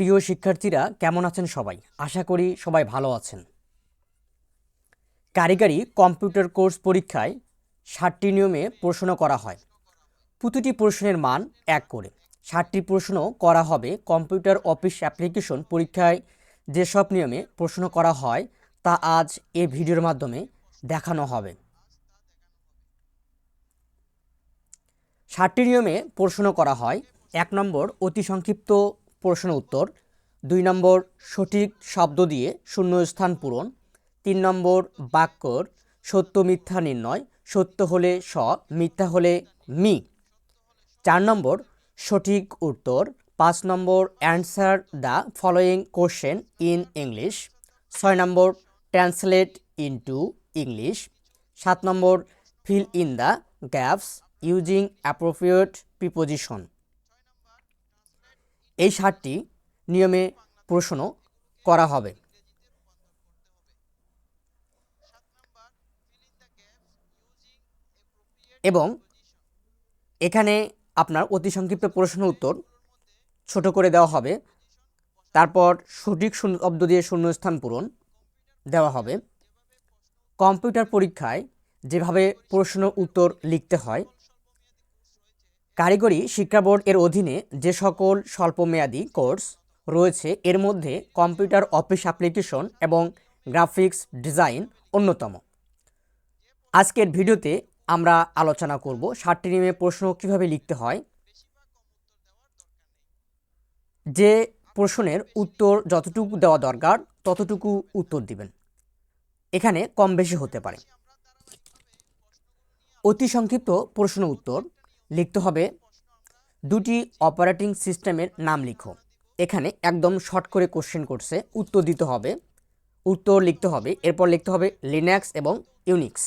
প্রিয় শিক্ষার্থীরা, কেমন আছেন সবাই? আশা করি সবাই ভালো আছেন। কারিগরি কম্পিউটার কোর্স পরীক্ষায় ষাটটি নিয়মে প্রশ্ন করা হয়। প্রতিটি প্রশ্নের মান এক করে। ষাটটি প্রশ্ন করা হবে কম্পিউটার অফিস অ্যাপ্লিকেশন পরীক্ষায়। যেসব নিয়মে প্রশ্ন করা হয়, তা আজ এ ভিডিওর মাধ্যমে দেখানো হবে। ষাটটি নিয়মে প্রশ্ন করা হয়। এক নম্বর, অতি সংক্ষিপ্ত প্রশ্ন উত্তর, দুই নম্বর সঠিক শব্দ দিয়ে শূন্যস্থান পূরণ, তিন নম্বর বাক্যর সত্য মিথ্যা নির্ণয়, সত্য হলে স, মিথ্যা হলে মি। চার নম্বর সঠিক উত্তর, পাঁচ নম্বর answer the following question in English, ছয় নম্বর ট্রান্সলেট ইনটু ইংলিশ, সাত নম্বর fill in the gaps using appropriate preposition. এই সারটি নিয়মে প্রশ্ন করা হবে। এবং এখানে আপনার অতি সংক্ষিপ্ত প্রশ্ন উত্তর ছোট করে দেওয়া হবে। তারপর সঠিক শব্দ দিয়ে শূন্যস্থান পূরণ দেওয়া হবে। কম্পিউটার পরীক্ষায় যেভাবে প্রশ্ন উত্তর লিখতে হয় কারিগরি শিক্ষা বোর্ড এর অধীনে যে সকল স্বল্পমেয়াদী কোর্স রয়েছে, এর মধ্যে কম্পিউটার অফিস অ্যাপ্লিকেশন এবং গ্রাফিক্স ডিজাইন অন্যতম। আজকের ভিডিওতে আমরা আলোচনা করব ষাটটি নিয়মে প্রশ্ন কীভাবে লিখতে হয়, যে প্রশ্নের উত্তর যতটুকু দেওয়া দরকার ততটুকু উত্তর দিবেন। এখানে কম বেশি হতে পারে। অতি সংক্ষিপ্ত প্রশ্ন উত্তর লিখতে হবে দুটি অপারেটিং সিস্টেমের নাম লিখো। এখানে একদম শর্ট করে কোশ্চেন করছে, উত্তর দিতে হবে। উত্তর লিখতে হবে, এরপর লিখতে হবে লিনাক্স এবং ইউনিক্স।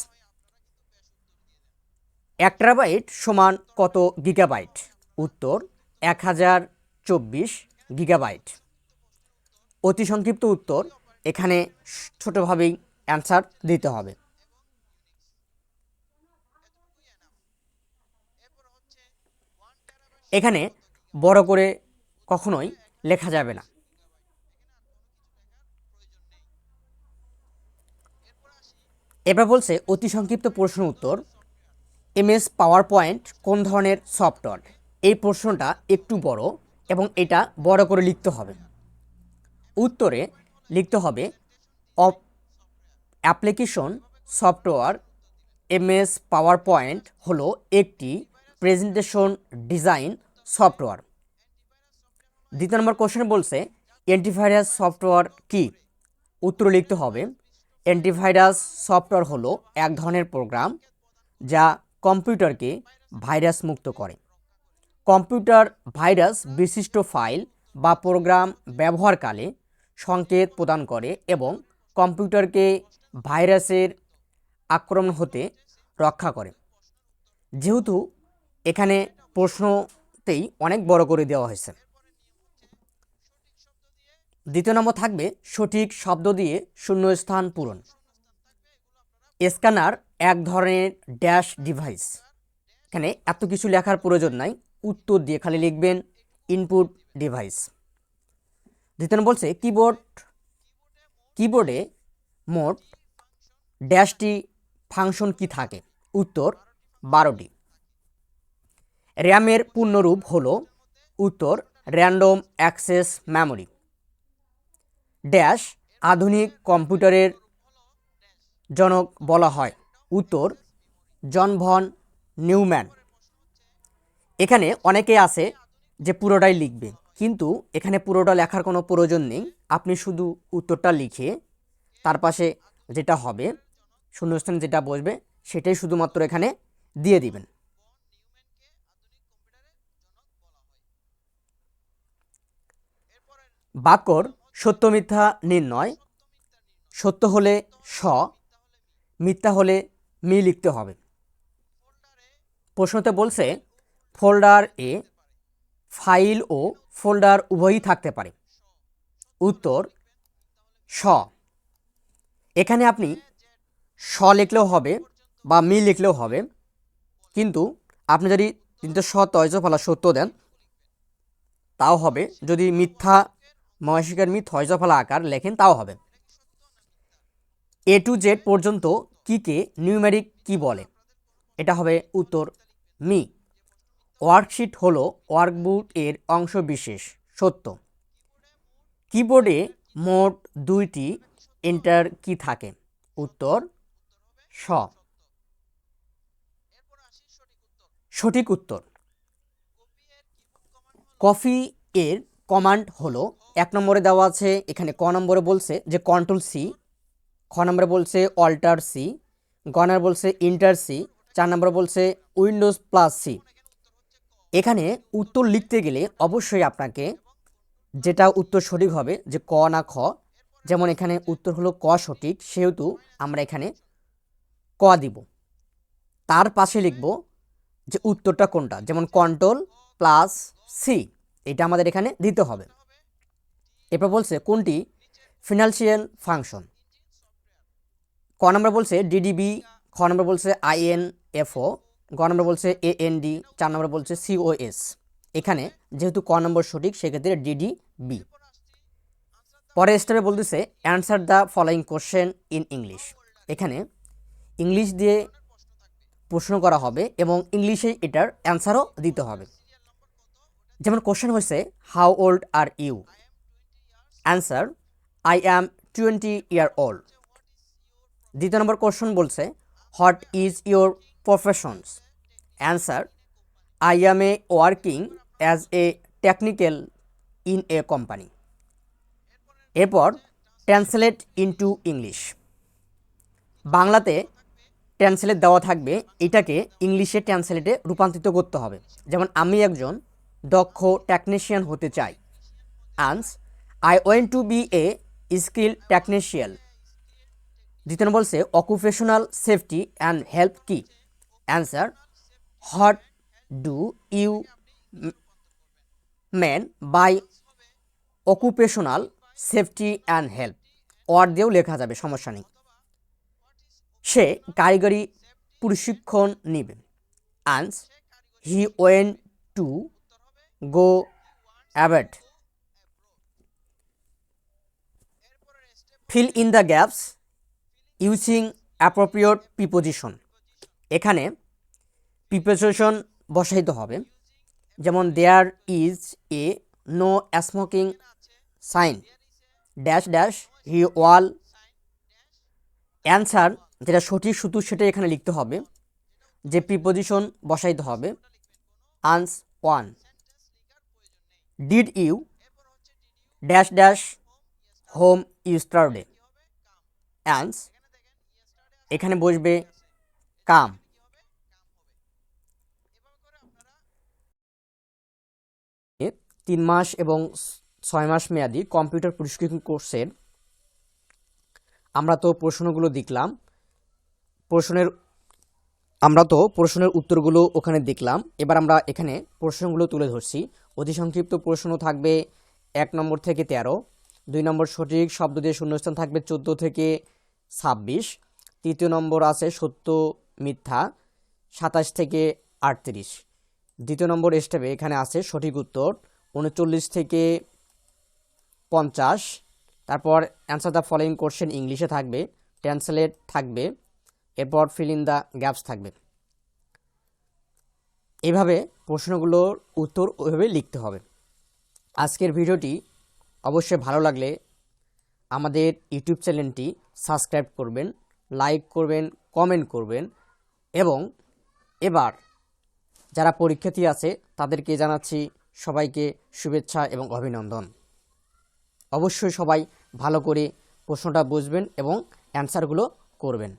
এক টেরাবাইট সমান কত গিগাবাইট? উত্তর, এক হাজার চব্বিশ গিগাবাইট। অতি সংক্ষিপ্ত উত্তর, এখানে ছোটোভাবেই অ্যান্সার দিতে হবে। এখানে বড় করে কখনোই লেখা যাবে না। এবার বলছে অতি সংক্ষিপ্ত প্রশ্ন উত্তর, এমএস পাওয়ার পয়েন্ট কোন ধরনের সফটওয়্যার? এই প্রশ্নটা একটু বড় এবং এটা বড় করে লিখতে হবে। উত্তরে লিখতে হবে of application software MS PowerPoint হলো একটি প্রেজেন্টেশন ডিজাইন সফটওয়্যার দ্বিতীয় নম্বর কোশ্চেন বলছে অ্যান্টিভাইরাস সফটওয়্যার কি? উত্তর লিখতে হবে অ্যান্টিভাইরাস সফটওয়্যার হলো এক ধরনের প্রোগ্রাম যা কম্পিউটারকে ভাইরাস মুক্ত করে। কম্পিউটার ভাইরাস বিশিষ্ট ফাইল বা প্রোগ্রাম ব্যবহারকালে সংকেত প্রদান করে এবং কম্পিউটারকে ভাইরাসের আক্রমণ হতে রক্ষা করে। যেহেতু এখানে প্রশ্নতেই অনেক বড় করে দেওয়া হয়েছে। দ্বিতীয় নম্বর থাকবে সঠিক শব্দ দিয়ে শূন্যস্থান পূরণ। স্ক্যানার এক ধরনের ড্যাশ ডিভাইস। এখানে এত কিছু লেখার প্রয়োজন নাই, উত্তর দিয়ে খালি লিখবেন ইনপুট ডিভাইস। দ্বিতীয় বলছে কিবোর্ড, কিবোর্ডে মোট ড্যাশটি ফাংশন কি থাকে? উত্তর বারোটি। র্যামের পূর্ণরূপ হল উত্তর র্যান্ডম অ্যাক্সেস মেমোরি। ড্যাশ আধুনিক কম্পিউটারের জনক বলা হয়। উত্তর জন ভন নিউম্যান। এখানে অনেকে আছে যে পুরোটাই লিখবে, কিন্তু এখানে পুরোটা লেখার কোনো প্রয়োজন নেই। আপনি শুধু উত্তরটা লিখে তার পাশে যেটা হবে, শূন্যস্থানে যেটা বসবে, সেটাই শুধুমাত্র এখানে দিয়ে দিবেন। বাক্যর সত্য মিথ্যা নির্ণয়, সত্য হলে স, মিথ্যা হলে মি লিখতে হবে। প্রশ্নতে বলছে, ফোল্ডার এ ফাইল ও ফোল্ডার উভয়ই থাকতে পারে। উত্তর, স। এখানে আপনি স লিখলেও হবে বা মি লিখলেও হবে, কিন্তু আপনি যদি তিনটে স তয়জ ফলা সত্য দেন, তাও হবে। যদি মিথ্যা মহাশিকার মি থয়জফলা আকার লেখেন, তাও হবে। এ টু জেড পর্যন্ত কিকে নিউমেরিক কি বলে? এটা হবে উত্তর মি। ওয়ার্কশিট হলো ওয়ার্কবুক এর অংশ বিশেষ, সত্য। কিবোর্ডে মোট দুইটি এন্টার কি থাকে? উত্তর স সঠিক উত্তর। কফি এর কমান্ড হলো, এক নম্বরে দেওয়া আছে, এখানে ক নম্বরে বলছে যে কন্ট্রোল সি খ নম্বরে বলছে অল্টার সি গ নম্বরে বলছে ইন্টার সি চার নম্বরে বলছে উইন্ডোজ প্লাস সি এখানে উত্তর লিখতে গেলে অবশ্যই আপনাকে যেটা উত্তর সঠিক হবে, যে ক না খ, যেমন এখানে উত্তর হলো ক সঠিক, সেহেতু আমরা এখানে ক দিব। তার পাশে লিখব যে উত্তরটা কোনটা, যেমন কন্ট্রোল প্লাস সি এটা আমাদের এখানে দিতে হবে। এরপর বলছে, কোনটি? ফিনান্সিয়াল ফাংশন ক নম্বর বলছে ডিডিবি খ নম্বর বলছে আইএনএফও গ নম্বর বলছে এএনডি চার নম্বর বলছে সিওএস এখানে যেহেতু ক নম্বর সঠিক, সেক্ষেত্রে ডিডিবি পরের স্টেপে বলতেছে answer the following question in English এখানে ইংলিশ দিয়ে প্রশ্ন করা হবে এবং ইংলিশে এটার অ্যান্সারও দিতে হবে। যেমন কোশ্চেন হয়েছে how old are you answer I am twenty year old দ্বিতীয় নম্বর কোশ্চেন বলছে what is your professions answer I am a working as a technical in a company এরপর ট্রান্সলেট ইনটু ইংলিশ বাংলাতে ট্রান্সলেট দেওয়া থাকবে, এটাকে ইংলিশে ট্রান্সলেটে রূপান্তরিত করতে হবে। যেমন আমি একজন দক্ষ টেকনিশিয়ান হতে চাই। Ans I want to be a skill technician দ্বিতীয় নম্বর বলছে অকুপেশনাল সেফটি অ্যান্ড হেল্প কি answer what do you mean by occupational safety and help word দিয়েও লেখা যাবে, সমস্যা নেই। সে কারিগরি প্রশিক্ষণ নেবে। Ans he went to go abate. Fill in the gaps using appropriate preposition এখানে প্রিপোজিশন বসাইতে হবে। যেমন there is a no smoking sign dash dash he wall answer যেটা সঠিক শুধু সেটা এখানে লিখতে হবে। যে প্রিপোজিশন বসাইতে হবে। Ans when did you dash dash home yesterday ans এখানে বসবে কাম। তিন মাস এবং ছয় মাস মেয়াদি কম্পিউটার প্রশিক্ষণ কোর্সের আমরা তো প্রশ্নগুলো দেখলাম। প্রশ্নের, আমরা তো প্রশ্নের উত্তরগুলো ওখানে দেখলাম। এবার আমরা এখানে প্রশ্নগুলো তুলে ধরছি। অতি সংক্ষিপ্ত প্রশ্ন থাকবে এক নম্বর থেকে তেরো, দুই নম্বর সঠিক শব্দ দিয়ে শূন্যস্থান থাকবে চোদ্দ থেকে ছাব্বিশ, তৃতীয় নম্বর আছে সত্য মিথ্যা সাতাশ থেকে আটত্রিশ। দ্বিতীয় নম্বর স্টেপে এখানে আছে সঠিক উত্তর উনচল্লিশ থেকে পঞ্চাশ, তারপর অ্যান্সার দ্য ফলোয়িং কোশ্চেন ইংলিশে থাকবে ট্রান্সলেট থাকবে, এরপর ফিল ইন দ্য গ্যাপস থাকবে। এভাবে প্রশ্নগুলোর উত্তর ওইভাবে লিখতে হবে। আজকের ভিডিওটি অবশ্যই ভালো লাগলে আমাদের ইউটিউব চ্যানেলটি সাবস্ক্রাইব করবেন, লাইক করবেন, কমেন্ট করবেন এবং এবার যারা পরীক্ষার্থী আছে তাদেরকে জানাচ্ছি সবাইকে শুভেচ্ছা এবং অভিনন্দন। অবশ্যই সবাই ভালো করে প্রশ্নটা বুঝবেন এবং অ্যান্সারগুলো করবেন।